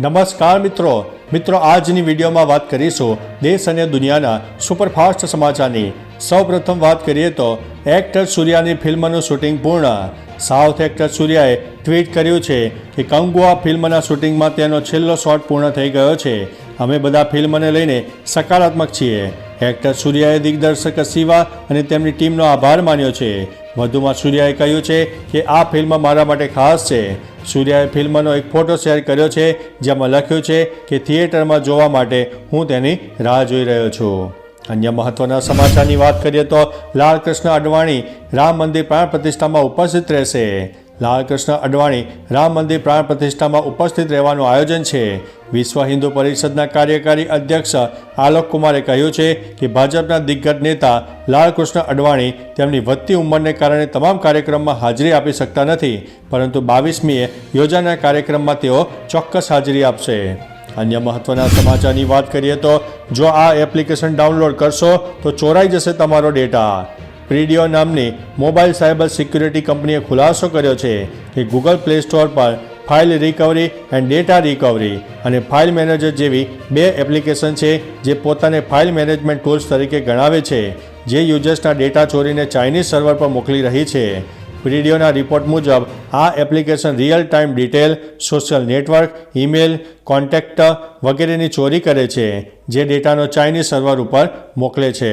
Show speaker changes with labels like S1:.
S1: નમસ્કાર મિત્રો. મિત્રો, આજની વિડીયોમાં વાત કરીશું દેશ અને દુનિયાના સુપરફાસ્ટ સમાચારની. સૌપ્રથમ વાત કરીએ તો, એક્ટર સૂર્યાની ફિલ્મનું શૂટિંગ પૂર્ણ. સાઉથ એક્ટર સૂર્યાએ ટ્વીટ કર્યું છે કે કંગુઆ ફિલ્મના શૂટિંગમાં તેનો છેલ્લો શોટ પૂર્ણ થઈ ગયો છે. અમે બધા ફિલ્મને લઈને સકારાત્મક છીએ. એક્ટર સૂર્યાએ દિગ્દર્શક શિવા અને તેમની ટીમનો આભાર માન્યો છે. વધુમાં સૂર્યાએ કહ્યું છે કે આ ફિલ્મ મારા માટે ખાસ છે. સૂર્યાએ ફિલ્મનો એક ફોટો શેર કર્યો છે, જેમાં લખ્યું છે કે થિયેટરમાં જોવા માટે હું તેની રાહ જોઈ રહ્યો છું. અન્ય મહત્વના સમાચારની વાત કરીએ તો લાલકૃષ્ણ અડવાણી રામ મંદિર પ્રાણ પ્રતિષ્ઠામાં ઉપસ્થિત રહેશે. લાલકૃષ્ણ અડવાણી રામ મંદિર પ્રાણ પ્રતિષ્ઠામાં ઉપસ્થિત રહેવાનું આયોજન છે. વિશ્વ હિન્દુ પરિષદના કાર્યકારી અધ્યક્ષ આલોક કુમારે કહ્યું છે કે ભાજપના દિગ્ગજ નેતા લાલકૃષ્ણ અડવાણી તેમની વધતી ઉંમરને કારણે તમામ કાર્યક્રમમાં હાજરી આપી શકતા નથી, પરંતુ બાવીસમીએ યોજાનાર કાર્યક્રમમાં તેઓ ચોક્કસ હાજરી આપશે. અન્ય મહત્વના સમાચારની વાત કરીએ તો જો આ એપ્લિકેશન ડાઉનલોડ કરશો તો ચોરાઈ જશે તમારો ડેટા. પ્રીડિયો નામની મોબાઈલ સાયબર સિક્યુરિટી કંપનીએ ખુલાસો કર્યો છે કે ગૂગલ પ્લે સ્ટોર પર file recovery and data recovery અને ફાઇલ મેનેજર જેવી બે એપ્લિકેશન છે જે પોતાને ફાઇલ મેનેજમેન્ટ ટૂલ્સ તરીકે ગણાવે છે, જે યુઝર્સના ડેટા ચોરીને ચાઇનીઝ સર્વર પર મોકલી રહી છે. પ્રીડિયોના રિપોર્ટ મુજબ, આ application real time detail social network email contact વગેરેની ચોરી કરે છે, જે ડેટાનો ચાઇનીઝ સર્વર ઉપર મોકલે છે.